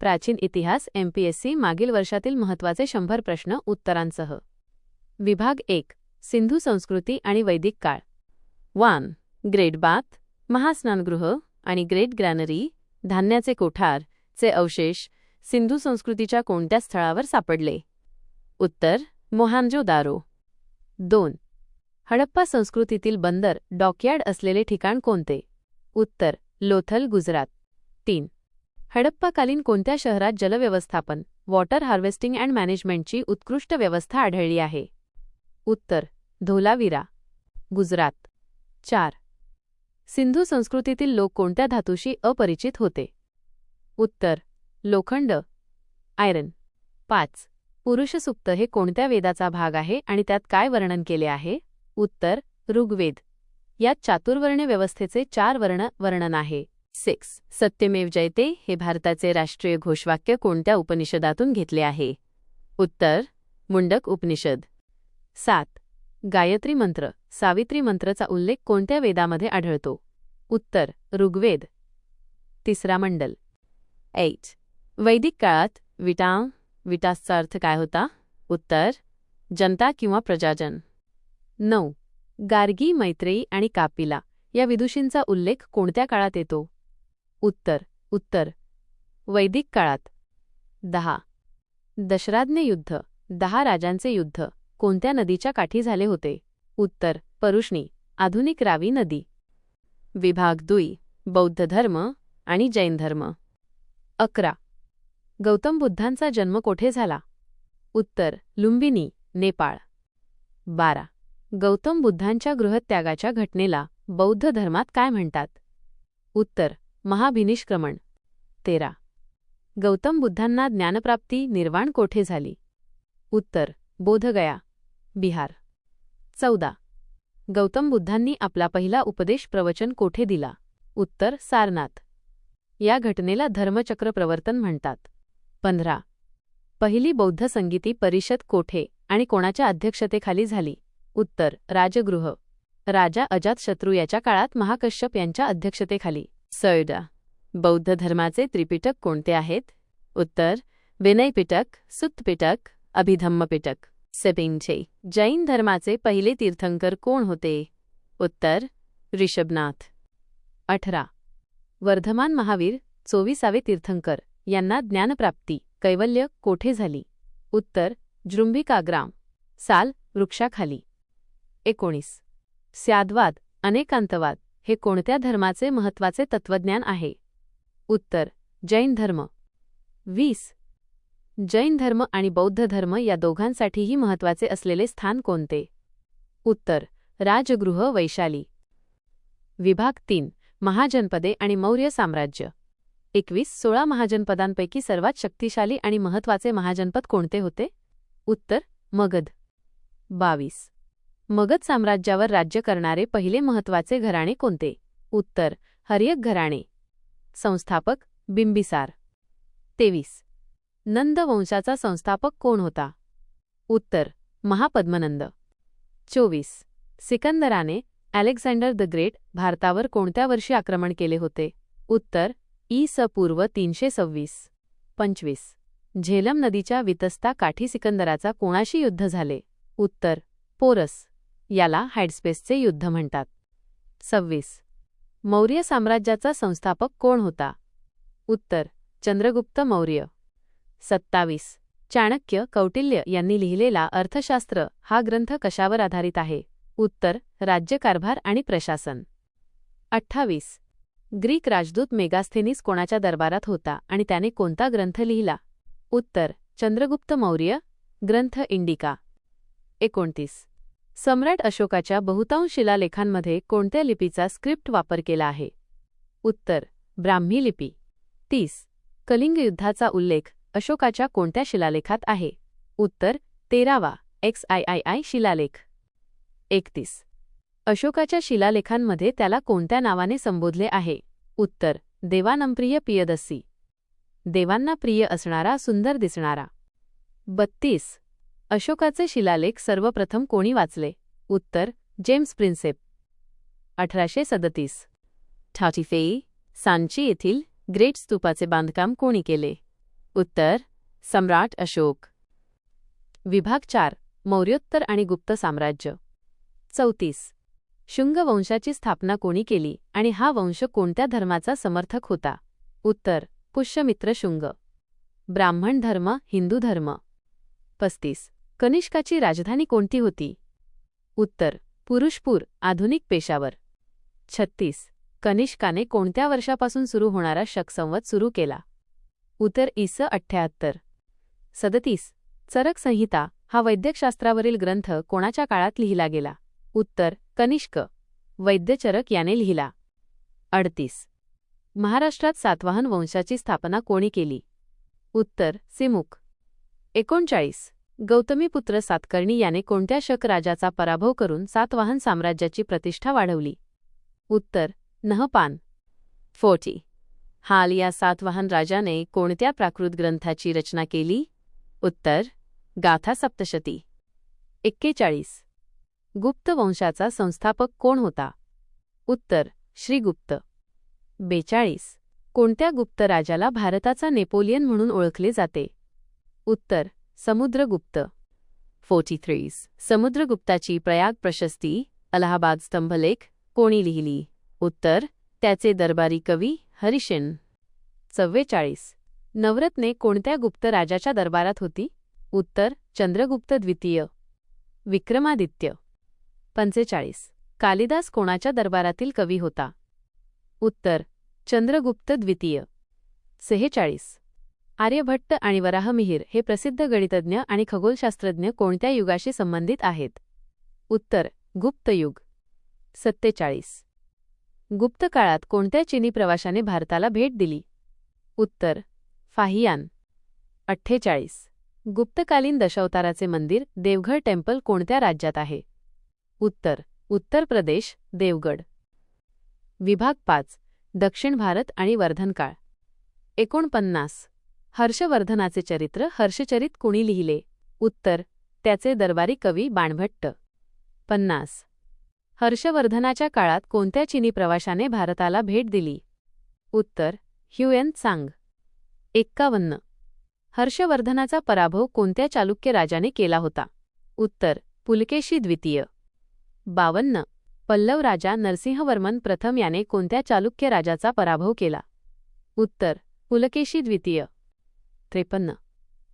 प्राचीन इतिहास एमपीएससी मागील वर्षातील महत्त्वाचे शंभर प्रश्न उत्तरांसह. विभाग एक सिंधू संस्कृती आणि वैदिक काळ. वन ग्रेट बाथ महास्नानगृह आणि ग्रेट ग्रॅनरी धान्याचे कोठार चे अवशेष सिंधू संस्कृतीच्या कोणत्या स्थळावर सापडले? उत्तर मोहांजो दारो. दोन हडप्पा संस्कृतीतील बंदर डॉकयार्ड असलेले ठिकाण कोणते? उत्तर लोथल गुजरात. तीन हडप्पाकालीन कोणत्या शहरात जलव्यवस्थापन वॉटर हार्वेस्टिंग अँड मॅनेजमेंटची उत्कृष्ट व्यवस्था आढळली आहे? उत्तर धोलावीरा गुजरात. चार. सिंधू संस्कृतीतील लोक कोणत्या धातूशी अपरिचित होते? उत्तर लोखंड आयरन पाच. पुरुषसुप्त हे कोणत्या वेदाचा भाग आहे आणि त्यात काय वर्णन केले आहे? उत्तर ऋग्वेद. यात चातुर्वर्ण व्यवस्थेचे चार वर्ण वर्णन आहे. सिक्स. सत्यमेव जयते हे भारताचे राष्ट्रीय घोषवाक्य कोणत्या उपनिषदातून घेतले आहे? उत्तर मुंडक उपनिषद. सात. गायत्री मंत्र. सावित्री मंत्रचा उल्लेख कोणत्या वेदामध्ये आढळतो? उत्तर ऋग्वेद. तिसरा मंडल. एट. वैदिक काळात विटा विटासचा अर्थ काय होता? उत्तर जनता किंवा प्रजाजन. नऊ. गार्गी मैत्रेयी आणि कापिला या विदुषींचा उल्लेख कोणत्या काळात येतो? उत्तर उत्तर. वैदिक काळात. दहा. दशराज्ञ युद्ध दहा राजांचे युद्ध कोणत्या नदीच्या काठी झाले होते? उत्तर परुष्णी आधुनिक रावी नदी. विभाग दुई बौद्ध धर्म आणि जैन धर्म. अकरा. गौतम बुद्धांचा जन्म कोठे झाला? उत्तर लुंबिनी नेपाळ. बारा. गौतम बुद्धांच्या गृहत्यागाच्या घटनेला बौद्ध धर्मात काय म्हणतात? उत्तर महाभिनिष्क्रमण. तेरा. गौतम बुद्धांना ज्ञानप्राप्ती निर्वाण कोठे झाली? उत्तर बोधगया बिहार. चौदा. गौतम बुद्धांनी आपला पहिला उपदेश प्रवचन कोठे दिला? उत्तर सारनाथ. या घटनेला धर्मचक्र प्रवर्तन म्हणतात. पंधरा. पहिली बौद्ध संगीती परिषद कोठे आणि कोणाच्या अध्यक्षतेखाली झाली? उत्तर राजगृह. राजा अजातशत्रू याच्या काळात महाकश्यप यांच्या अध्यक्षतेखाली. सैडा बौद्ध धर्माचे त्रिपिटक कोणते आहेत? उत्तर विनयपिटक सुत्तपिटक अभिधम्मपिटक सेपिंचे जैन धर्माचे पहिले तीर्थंकर कोण होते? उत्तर ऋषभनाथ. अठरा. वर्धमान महावीर चोवीसावे तीर्थंकर यांना ज्ञानप्राप्ती कैवल्य कोठे झाली? उत्तर जृंभिकाग्राम साल वृक्षाखाली. एकोणीस. स्यादवाद अनेकांतवाद. हे कोणत्या धर्माचे महत्त्वाचे तत्वज्ञान आहे? उत्तर जैन धर्म. वीस. जैन धर्म आणि बौद्ध धर्म या दोघांसाठीही महत्त्वाचे असलेले स्थान कोणते? उत्तर राजगृह वैशाली. विभाग तीन महाजनपदे आणि मौर्य साम्राज्य. एकवीस. सोळा महाजनपदांपैकी सर्वात शक्तिशाली आणि महत्त्वाचे महाजनपद कोणते होते? उत्तर मगध. बावीस. मगध साम्राज्यावर राज्य करणारे पहिले महत्त्वाचे घराणे कोणते? उत्तर हरियक घराणे. संस्थापक बिंबिसार. तेवीस. नंद वंशाचा संस्थापक कोण होता? उत्तर महापद्मनंद. चोवीस. सिकंदराने अलेक्झांडर द ग्रेट भारतावर कोणत्या वर्षी आक्रमण केले होते? उत्तर ई स पूर्व तीनशे सव्वीस. पंचवीस. झेलम नदीच्या वितस्ता काठी सिकंदराचा कोणाशी युद्ध झाले? उत्तर पोरस. याला हायडस्पेसचे युद्ध म्हणतात. सव्वीस. मौर्य साम्राज्याचा संस्थापक कोण होता? उत्तर. चंद्रगुप्त मौर्य. सत्तावीस. चाणक्य कौटिल्य यांनी लिहिलेला अर्थशास्त्र हा ग्रंथ कशावर आधारित आहे? उत्तर. राज्यकारभार आणि प्रशासन. अठ्ठावीस. ग्रीक राजदूत मेगास्थेनिस कोणाच्या दरबारात होता आणि त्याने कोणता ग्रंथ लिहिला? उत्तर. चंद्रगुप्त मौर्य. ग्रंथ इंडिका. एकोणतीस. सम्राट अशोकाच्या बहुतांश शिलालेखांमध्ये कोणत्या लिपीचा स्क्रिप्ट वापर केला आहे? उत्तर ब्राह्मी लिपी. तीस कलिंग युद्धाचा उल्लेख अशोकाच्या कोणत्या शिलालेखात आहे? उत्तर तेरावा एक्स आय आय आय शिलालेख. एकतीस अशोकाच्या शिलालेखांमध्ये त्याला कोणत्या नावाने संबोधले आहे? उत्तर देवानंप्रिय पियदस्सी. देवांना प्रिय असणारा सुंदर दिसणारा. बत्तीस अशोकाचे शिलालेख सर्वप्रथम कोणी वाचले? उत्तर जेम्स प्रिन्सेप. अठराशे सदतीस. ठाटीफेई सांची येथील ग्रेट स्तूपाचे बांधकाम कोणी केले? उत्तर सम्राट अशोक. विभाग चार मौर्योत्तर आणि गुप्त साम्राज्य. चौतीस. शुंग वंशाची स्थापना कोणी केली आणि हा वंश कोणत्या धर्माचा समर्थक होता? उत्तर पुष्यमित्र शुंग. ब्राह्मण धर्म हिंदू धर्म. पस्तीस. कनिष्काची राजधानी कोणती होती? उत्तर पुरुषपूर आधुनिक पेशावर. छत्तीस कनिष्काने कोणत्या वर्षापासून सुरू होणारा शकसंवत सुरू केला? उत्तर इस अठ्ठ्याहत्तर. सदतीस चरक संहिता हा वैद्यकशास्त्रावरील ग्रंथ कोणाच्या काळात लिहिला गेला? उत्तर कनिष्क. वैद्यचरक याने लिहिला. अडतीस महाराष्ट्रात सातवाहन वंशाची स्थापना कोणी केली? उत्तर सिमुक. एकोणचाळीस गौतमीपुत्र सातकर्णी याने कोणत्या शक राजाचा पराभव करून सातवाहन साम्राज्याची प्रतिष्ठा वाढवली? उत्तर नहपान. फोर्टी. हाल या सातवाहन राजाने कोणत्या प्राकृत ग्रंथाची रचना केली? उत्तर गाथा सप्तशती. एक्केचाळीस. गुप्त वंशाचा संस्थापक कोण होता? उत्तर श्रीगुप्त. बेचाळीस. कोणत्या गुप्त राजाला भारताचा नेपोलियन म्हणून ओळखले जाते? उत्तर समुद्रगुप्त. फोर्टी थ्रीस समुद्रगुप्ताची प्रयाग प्रशस्ती अलाहाबाद स्तंभलेख कोणी लिहिली? उत्तर त्याचे दरबारी कवी हरिशेन चव्वेचाळीस. नवरत्ने कोणत्या गुप्त राजाच्या दरबारात होती? उत्तर चंद्रगुप्त द्वितीय. विक्रमादित्य. पंचेचाळीस. कालिदास कोणाच्या दरबारातील कवी होता? उत्तर चंद्रगुप्त द्वितीय. सेहेचाळीस. आर्यभट्ट आणि वराहमिहिर हे प्रसिद्ध गणितज्ञ आणि खगोलशास्त्रज्ञ कोणत्या युगाशी संबंधित आहेत? उत्तर गुप्तयुग सत्तेचाळीस. गुप्त काळात कोणत्या चिनी प्रवाशाने भारताला भेट दिली? उत्तर फाहियान. अठ्ठेचाळीस. गुप्तकालीन दशावताराचे मंदिर देवघर टेम्पल कोणत्या राज्यात आहे? उत्तर उत्तर प्रदेश देवगड. विभाग पाच. दक्षिण भारत आणि वर्धनकाळ. एकोणपन्नास. हर्षवर्धनाचे चरित्र हर्षचरित कुणी लिहिले? उत्तर त्याचे दरबारी कवी बाणभट्ट. पन्नास. हर्षवर्धनाच्या काळात कोणत्या चिनी प्रवाशाने भारताला भेट दिली? उत्तर ह्युएन सांग एक्कावन्न. हर्षवर्धनाचा पराभव कोणत्या चालुक्य राजाने केला होता? उत्तर पुलकेशी द्वितीय. बावन्न. पल्लव राजा नरसिंहवर्मन प्रथम याने कोणत्या चालुक्य राजाचा पराभव केला? उत्तर पुलकेशी द्वितीय. त्रेपन्न.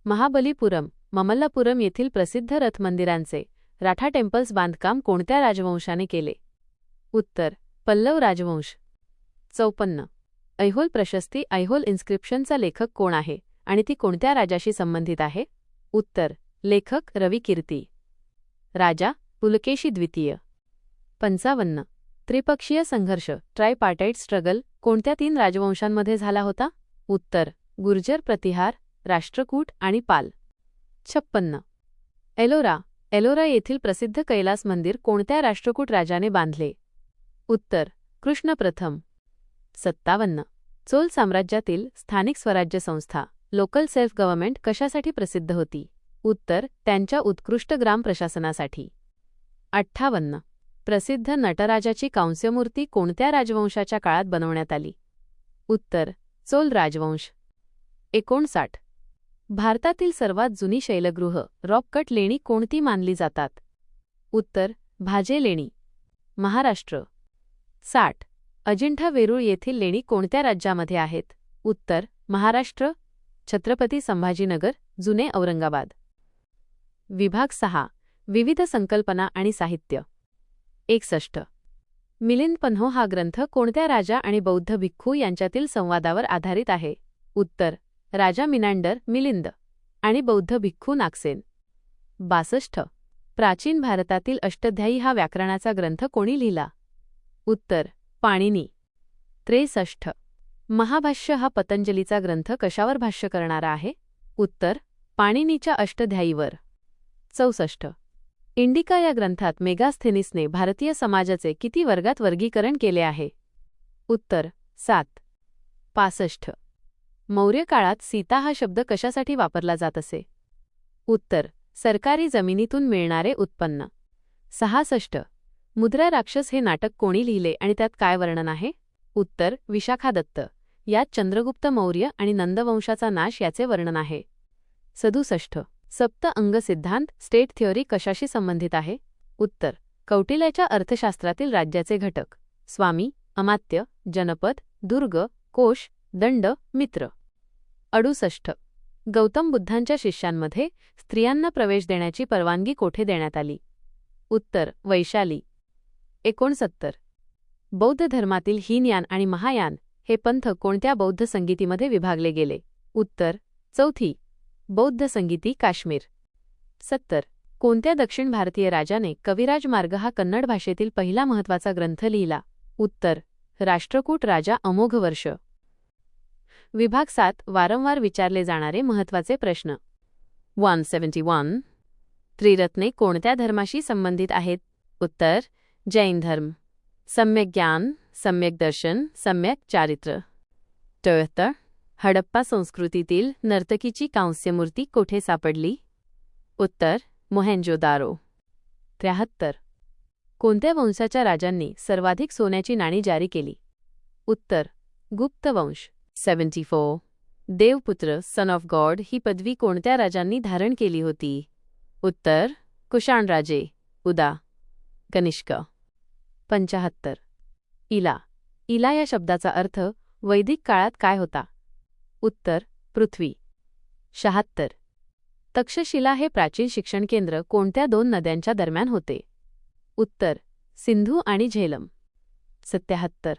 महाबलीपुरम ममल्लापुरम येथील प्रसिद्ध रथ मंदिरांचे राठा टेम्पल्स बांधकाम कोणत्या राजवंशाने केले? उत्तर पल्लव राजवंश. चौपन्न. ऐहोल प्रशस्ती ऐहोल इन्स्क्रिप्शनचा लेखक कोण आहे आणि ती कोणत्या राजाशी संबंधित आहे? उत्तर लेखक रवी कीर्ती. राजा पुलकेशी द्वितीय. पंचावन्न. त्रिपक्षीय संघर्ष ट्रायपार्टाईट स्ट्रगल कोणत्या तीन राजवंशांमध्ये झाला होता? उत्तर गुर्जर प्रतिहार राष्ट्रकूट आणि पाल. छप्पन्न. एलोरा एलोरा येथील प्रसिद्ध कैलास मंदिर कोणत्या राष्ट्रकूट राजाने बांधले? उत्तर कृष्ण प्रथम. सत्तावन्न. चोल साम्राज्यातील स्थानिक स्वराज्य संस्था लोकल सेल्फ गव्हर्नमेंट कशासाठी प्रसिद्ध होती? उत्तर त्यांच्या उत्कृष्ट ग्राम प्रशासनासाठी. अठ्ठावन्न. प्रसिद्ध नटराजाची कांस्यमूर्ती कोणत्या राजवंशाच्या काळात बनवण्यात आली? उत्तर चोल राजवंश. एकोणसाठ. भारतातील सर्वात जुनी शैलगृह रॉककट लेणी कोणती मानली जातात? उत्तर भाजे लेणी. महाराष्ट्र. साठ. अजिंठा वेरूळ येथील लेणी कोणत्या राज्यामध्ये आहेत? उत्तर महाराष्ट्र. छत्रपती संभाजीनगर जुने औरंगाबाद. विभाग सहा. विविध संकल्पना आणि साहित्य. एकसष्ट. मिलिंद पन्हो हा ग्रंथ कोणत्या राजा आणि बौद्ध भिक्खू यांच्यातील संवादावर आधारित आहे? उत्तर राजा मिनांडर मिलिंद आणि बौद्ध भिक्खू नागसेन. बासष्ट. प्राचीन भारतातील अष्टध्यायी हा व्याकरणाचा ग्रंथ कोणी लिहिला? उत्तर पाणिनी. त्रेसष्ट. महाभाष्य हा पतंजलीचा ग्रंथ कशावर भाष्य करणारा आहे? उत्तर पाणिनीच्या अष्टध्यायीवर. चौसष्ट. इंडिका या ग्रंथात मेगास्थेनिसने भारतीय समाजाचे किती वर्गात वर्गीकरण केले आहे? उत्तर सात. पासष्ट. मौर्य काळात सीता हा शब्द कशासाठी वापरला जात असे? उत्तर सरकारी जमिनीतून मिळणारे उत्पन्न. सहासष्ट मुद्रा राक्षस हे नाटक कोणी लिहिले आणि त्यात काय वर्णन आहे? उत्तर विशाखादत्त. यात चंद्रगुप्त मौर्य आणि नंदवंशाचा नाश याचे वर्णन आहे. सदुसष्ट सप्त अंग सिद्धांत स्टेट थिअरी कशाशी संबंधित आहे? उत्तर कौटिल्याच्या अर्थशास्त्रातील राज्याचे घटक. स्वामी अमात्य जनपद दुर्ग कोश दंड मित्र. अडुसष्ट. गौतम बुद्धांच्या शिष्यांमध्ये स्त्रियांना प्रवेश देण्याची परवानगी कोठे देण्यात आली? उत्तर वैशाली. एकोणसत्तर. बौद्ध धर्मातील हीनयान आणि महायान हे पंथ कोणत्या बौद्ध संगीतीमध्ये विभागले गेले? उत्तर चौथी. बौद्ध संगीती काश्मीर. सत्तर. कोणत्या दक्षिण भारतीय राजाने कविराज मार्ग हा कन्नड भाषेतील पहिला महत्त्वाचा ग्रंथ लिहिला? उत्तर राष्ट्रकूट राजा अमोघ वर्ष. विभाग सात वारंवार विचारले जाणारे महत्त्वाचे प्रश्न. One seventy one. त्रिरत्ने कोणत्या धर्माशी संबंधित आहेत? उत्तर जैन धर्म. सम्यक ज्ञान सम्यक दर्शन सम्यक चारित्र. टोयत्तर हडप्पा संस्कृतीतील नर्तकीची कांस्यमूर्ती कोठे सापडली? उत्तर मोहेंजोदारो. त्र्याहत्तर. कोणत्या वंशाच्या राजांनी सर्वाधिक सोन्याची नाणी जारी केली? उत्तर गुप्त वंश. Seventy four. देवपुत्र son of God ही पदवी कोणत्या राजांनी धारण केली होती? उत्तर कुशाणराजे उदा. कनिष्क. पंचाहत्तर. इला. इला या शब्दाचा अर्थ वैदिक काळात काय होता? उत्तर पृथ्वी. शहात्तर. तक्षशिला हे प्राचीन शिक्षण केंद्र कोणत्या दोन नद्यांच्या दरम्यान होते? उत्तर सिंधू आणि झेलम. सत्याहत्तर.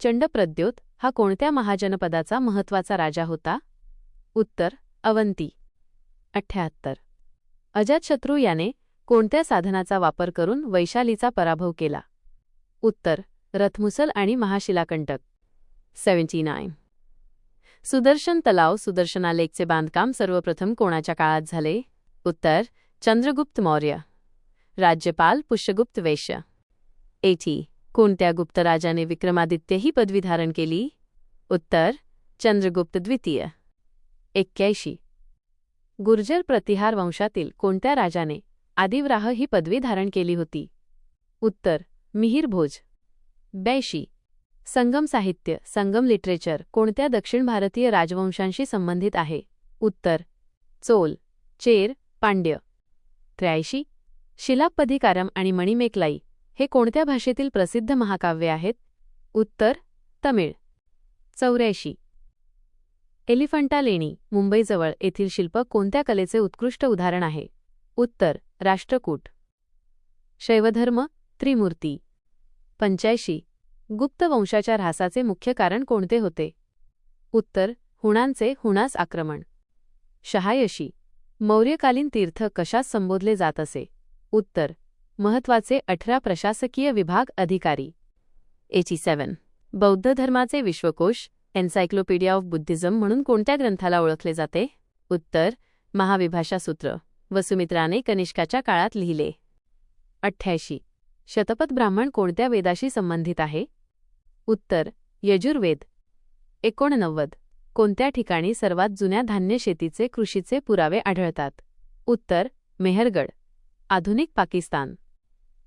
चंडप्रद्योत हा कोणत्या महाजनपदाचा महत्त्वाचा राजा होता? उत्तर अवंती. अठ्ठ्याहत्तर अजातशत्रू याने कोणत्या साधनाचा वापर करून वैशालीचा पराभव केला? उत्तर रथमुसल आणि महाशिलाकंटक. Seventy nine. सुदर्शन तलाव सुदर्शना लेकचे बांधकाम सर्वप्रथम कोणाच्या काळात झाले? उत्तर चंद्रगुप्त मौर्य. राज्यपाल पुष्यगुप्त वैश्य. एटी. कोणत्या गुप्त राजाने विक्रमादित्य ही पदवी धारण केली? उत्तर चंद्रगुप्त द्वितीय. एक्क्याऐंशी. गुर्जर प्रतिहार वंशातील कोणत्या राजाने आदिवराह ही पदवी धारण केली होती? उत्तर मिहीर भोज. ब्याऐंशी. संगम साहित्य संगम लिटरेचर कोणत्या दक्षिण भारतीय राजवंशांशी संबंधित आहे? उत्तर चोल चेर पांड्य. त्र्याऐंशी. शिलापधिकारम आणि मणिमेकलाई हे कोणत्या भाषेतील प्रसिद्ध महाकाव्य आहेत? उत्तर तमिळ. चौऱ्याऐंशी. एलिफंटा लेणी मुंबईजवळ येथील शिल्प कोणत्या कलेचे उत्कृष्ट उदाहरण आहे? उत्तर राष्ट्रकूट. शैवधर्म त्रिमूर्ती. पंच्याऐंशी. गुप्त वंशाच्या ऱ्हासाचे मुख्य कारण कोणते होते? उत्तर हुणांचे हुणास आक्रमण. शहायशी मौर्यकालीन तीर्थ कशास संबोधले जात असे? उत्तर महत्त्वाचे अठरा प्रशासकीय विभाग अधिकारी. Eighty seven. बौद्ध धर्माचे विश्वकोश एन्सायक्लोपीडिया ऑफ बुद्धिझम म्हणून कोणत्या ग्रंथाला ओळखले जाते? उत्तर महाविभाषा सूत्र. वसुमित्राने कनिष्काच्या काळात लिहिले. अठ्ठ्याऐंशी. शतपथ ब्राह्मण कोणत्या वेदाशी संबंधित आहे? उत्तर यजुर्वेद. एकोणनव्वद. कोणत्या ठिकाणी सर्वात जुन्या धान्य शेतीचे कृषीचे पुरावे आढळतात? उत्तर मेहरगड. आधुनिक पाकिस्तान.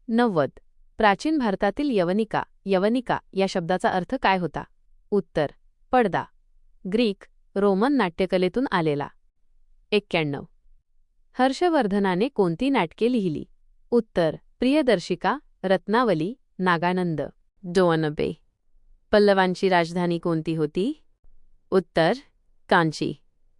नव्वद. प्राचीन भारतातील यवनिका यवनिका या शब्दाचा अर्थ काय होता? उत्तर. पडदा. ग्रीक रोमन नाट्यकलेतून आलेला. एक्क्याण्णव. हर्षवर्धनाने कोणती नाटके लिहिली? उत्तर. प्रियदर्शिका रत्नावली नागानंद. डोअनबे पल्लवांची राजधानी कोणती होती? उत्तर. कांची.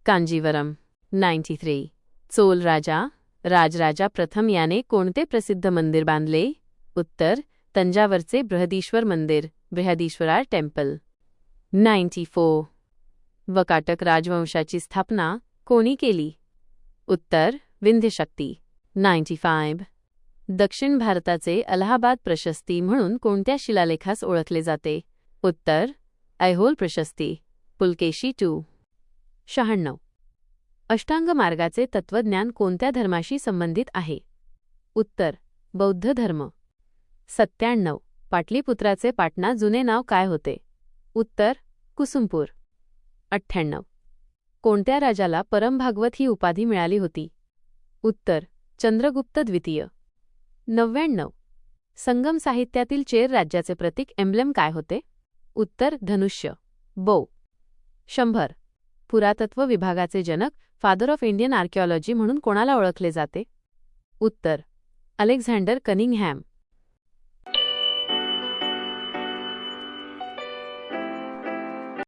कांजीवरम. Ninety three. चोल राजा राजराजा प्रथम याने कोणते प्रसिद्ध मंदिर बांधले? उत्तर तंजावरचे बृहदीश्वर मंदिर Brihadeeswara temple. Ninety four. Vakataka राजवंशाची स्थापना कोणी केली? उत्तर विंध्यशक्ती. Ninety five. दक्षिण भारताचे अलाहाबाद प्रशस्ती म्हणून कोणत्या शिलालेखास ओळखले जाते? उत्तर ऐहोल प्रशस्ती पुलकेशी टू. शहाण्णव. अष्टांग मार्गाचे तत्वज्ञान कोणत्या धर्माशी संबंधित आहे? उत्तर बौद्ध धर्म. सत्त्याण्णव पाटलीपुत्राचे पाटणा जुने नाव काय होते? उत्तर कुसुमपूर. अठ्ठ्याण्णव कोणत्या राजाला परमभागवत ही उपाधी मिळाली होती? उत्तर चंद्रगुप्त द्वितीय. नव्याण्णव संगम साहित्यातील चेर राज्याचे प्रतीक एम्ब्लेम काय होते? उत्तर धनुष्य. बो. शंभर पुरातत्व विभागाचे जनक फादर ऑफ इंडियन आर्किओलॉजी म्हणून कोणाला ओळखले जाते? उत्तर अलेक्झांडर कनिंगहॅम.